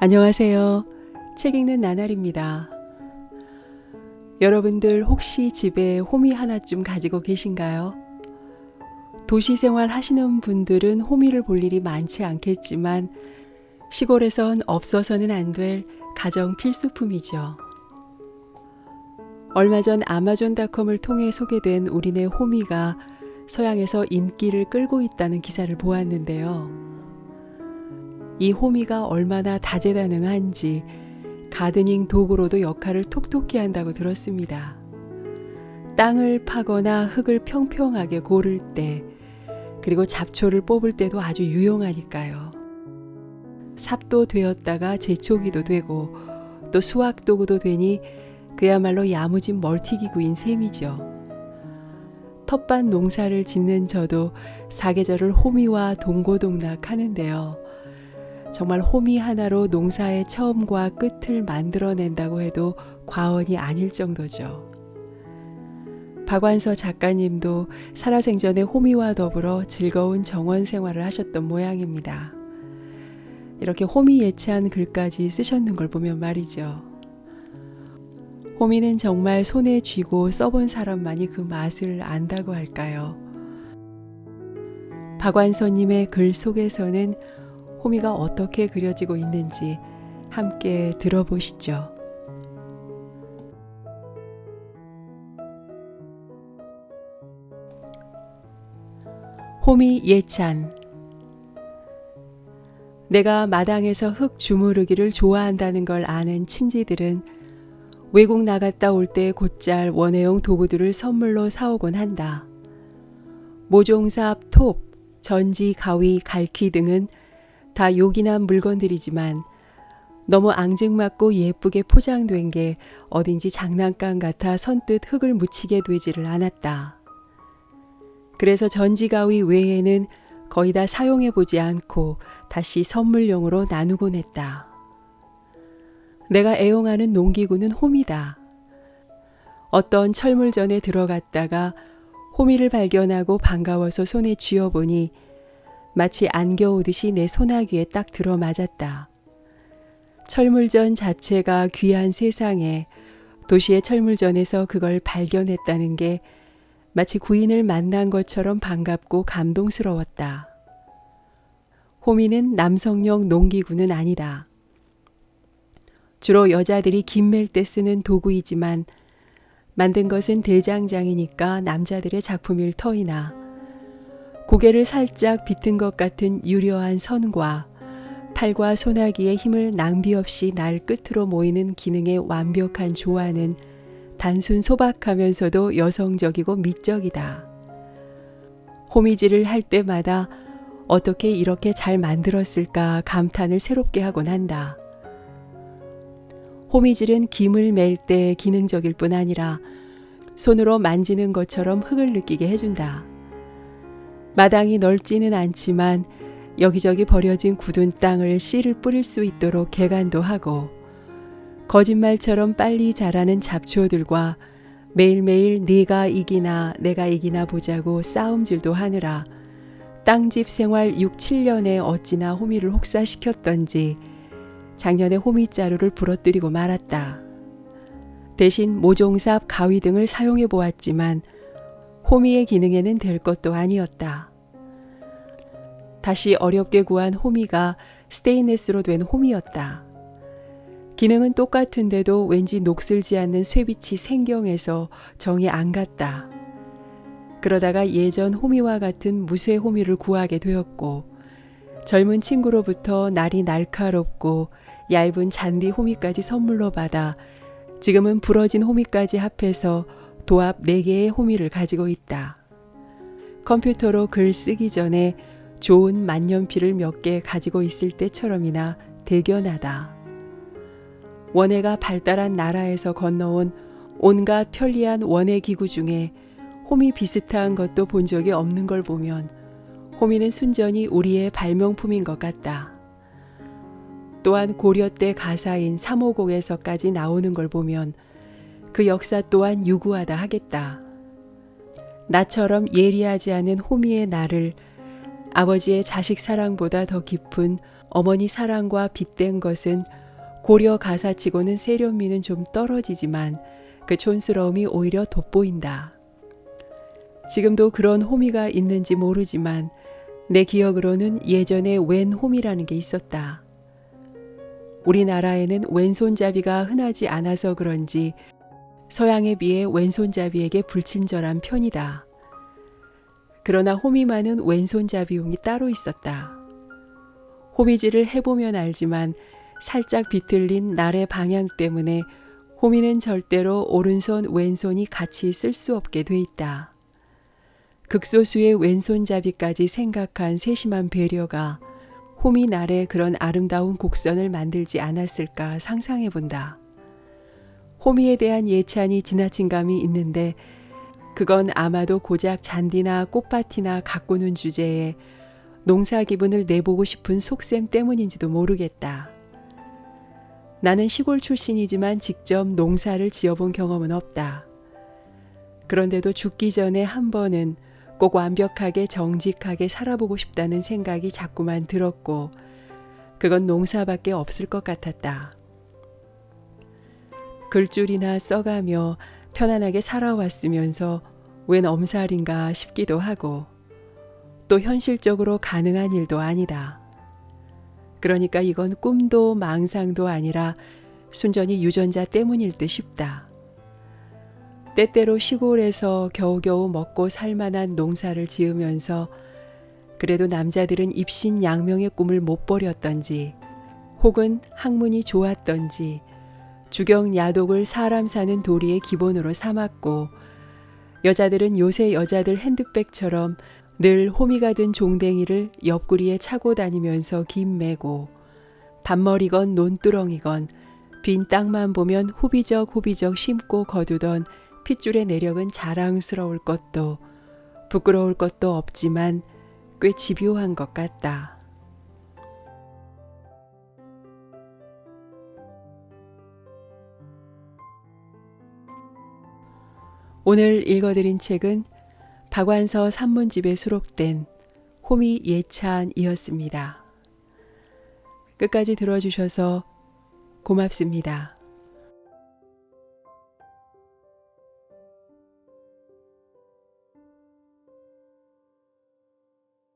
안녕하세요. 책 읽는 나날입니다. 여러분들 혹시 집에 호미 하나쯤 가지고 계신가요? 도시 생활 하시는 분들은 호미를 볼 일이 많지 않겠지만 시골에선 없어서는 안 될 가정 필수품이죠. 얼마 전 아마존닷컴을 통해 소개된 우리네 호미가 서양에서 인기를 끌고 있다는 기사를 보았는데요. 이 호미가 얼마나 다재다능한지 가드닝 도구로도 역할을 톡톡히 한다고 들었습니다. 땅을 파거나 흙을 평평하게 고를 때, 그리고 잡초를 뽑을 때도 아주 유용하니까요. 삽도 되었다가 제초기도 되고 또 수확 도구도 되니 그야말로 야무진 멀티기구인 셈이죠. 텃밭 농사를 짓는 저도 사계절을 호미와 동고동락 하는데요. 정말 호미 하나로 농사의 처음과 끝을 만들어낸다고 해도 과언이 아닐 정도죠. 박완서 작가님도 살아생전에 호미와 더불어 즐거운 정원 생활을 하셨던 모양입니다. 이렇게 호미 예찬 글까지 쓰셨는 걸 보면 말이죠. 호미는 정말 손에 쥐고 써본 사람만이 그 맛을 안다고 할까요? 박완서님의 글 속에서는 호미가 어떻게 그려지고 있는지 함께 들어보시죠. 호미 예찬 내가 마당에서 흙 주무르기를 좋아한다는 걸 아는 친지들은 외국 나갔다 올 때 곧잘 원예용 도구들을 선물로 사오곤 한다. 모종삽, 톱, 전지, 가위, 갈퀴 등은 다 요긴한 물건들이지만 너무 앙증맞고 예쁘게 포장된 게 어딘지 장난감 같아 선뜻 흙을 묻히게 되지를 않았다. 그래서 전지가위 외에는 거의 다 사용해 보지 않고 다시 선물용으로 나누곤 했다. 내가 애용하는 농기구는 홈이다. 어떤 철물전에 들어갔다가 호미를 발견하고 반가워서 손에 쥐어보니 마치 안겨오듯이 내 소나귀에 딱 들어맞았다. 철물전 자체가 귀한 세상에 도시의 철물전에서 그걸 발견했다는 게 마치 구인을 만난 것처럼 반갑고 감동스러웠다. 호미는 남성용 농기구는 아니다. 주로 여자들이 김맬 때 쓰는 도구이지만 만든 것은 대장장이니까 남자들의 작품일 터이나 고개를 살짝 비튼 것 같은 유려한 선과 팔과 소나기의 힘을 낭비 없이 날 끝으로 모이는 기능의 완벽한 조화는 단순 소박하면서도 여성적이고 미적이다. 호미질을 할 때마다 어떻게 이렇게 잘 만들었을까 감탄을 새롭게 하곤 한다. 호미질은 김을 맬 때 기능적일 뿐 아니라 손으로 만지는 것처럼 흙을 느끼게 해준다. 마당이 넓지는 않지만 여기저기 버려진 굳은 땅을 씨를 뿌릴 수 있도록 개간도 하고 거짓말처럼 빨리 자라는 잡초들과 매일매일 네가 이기나 내가 이기나 보자고 싸움질도 하느라 땅집 생활 6, 7년에 어찌나 호미를 혹사시켰던지 작년에 호미자루를 부러뜨리고 말았다. 대신 모종삽, 가위 등을 사용해 보았지만 호미의 기능에는 될 것도 아니었다. 다시 어렵게 구한 호미가 스테인레스로 된 호미였다. 기능은 똑같은데도 왠지 녹슬지 않는 쇠빛이 생경해서 정이 안 갔다. 그러다가 예전 호미와 같은 무쇠 호미를 구하게 되었고 젊은 친구로부터 날이 날카롭고 얇은 잔디 호미까지 선물로 받아 지금은 부러진 호미까지 합해서 도합 4개의 호미를 가지고 있다. 컴퓨터로 글 쓰기 전에 좋은 만년필을 몇 개 가지고 있을 때처럼이나 대견하다. 원해가 발달한 나라에서 건너온 온갖 편리한 원해 기구 중에 홈이 비슷한 것도 본 적이 없는 걸 보면 호미는 순전히 우리의 발명품인 것 같다. 또한 고려 때 가사인 삼오곡에서까지 나오는 걸 보면 그 역사 또한 유구하다 하겠다. 나처럼 예리하지 않은 호미의 나를 아버지의 자식 사랑보다 더 깊은 어머니 사랑과 빗댄 것은 고려 가사치고는 세련미는 좀 떨어지지만 그 촌스러움이 오히려 돋보인다. 지금도 그런 호미가 있는지 모르지만 내 기억으로는 예전에 왼 호미라는 게 있었다. 우리나라에는 왼손잡이가 흔하지 않아서 그런지 서양에 비해 왼손잡이에게 불친절한 편이다. 그러나 호미만은 왼손잡이용이 따로 있었다. 호미질을 해보면 알지만 살짝 비틀린 날의 방향 때문에 호미는 절대로 오른손 왼손이 같이 쓸 수 없게 돼 있다. 극소수의 왼손잡이까지 생각한 세심한 배려가 호미 날에 그런 아름다운 곡선을 만들지 않았을까 상상해 본다. 호미에 대한 예찬이 지나친 감이 있는데 그건 아마도 고작 잔디나 꽃밭이나 가꾸는 주제에 농사 기분을 내보고 싶은 속셈 때문인지도 모르겠다. 나는 시골 출신이지만 직접 농사를 지어본 경험은 없다. 그런데도 죽기 전에 한 번은 꼭 완벽하게 정직하게 살아보고 싶다는 생각이 자꾸만 들었고, 그건 농사밖에 없을 것 같았다. 글줄이나 써가며 편안하게 살아왔으면서 웬 엄살인가 싶기도 하고, 또 현실적으로 가능한 일도 아니다. 그러니까 이건 꿈도 망상도 아니라 순전히 유전자 때문일 듯 싶다. 때때로 시골에서 겨우겨우 먹고 살 만한 농사를 지으면서 그래도 남자들은 입신 양명의 꿈을 못 버렸던지 혹은 학문이 좋았던지 주경 야독을 사람 사는 도리의 기본으로 삼았고 여자들은 요새 여자들 핸드백처럼 늘 호미가 든 종댕이를 옆구리에 차고 다니면서 김 매고 밥머리건 논두렁이건 빈 땅만 보면 후비적 후비적 심고 거두던 핏줄의 내력은 자랑스러울 것도 부끄러울 것도 없지만 꽤 집요한 것 같다. 오늘 읽어드린 책은 박완서 산문집에 수록된 호미 예찬이었습니다. 끝까지 들어주셔서 고맙습니다.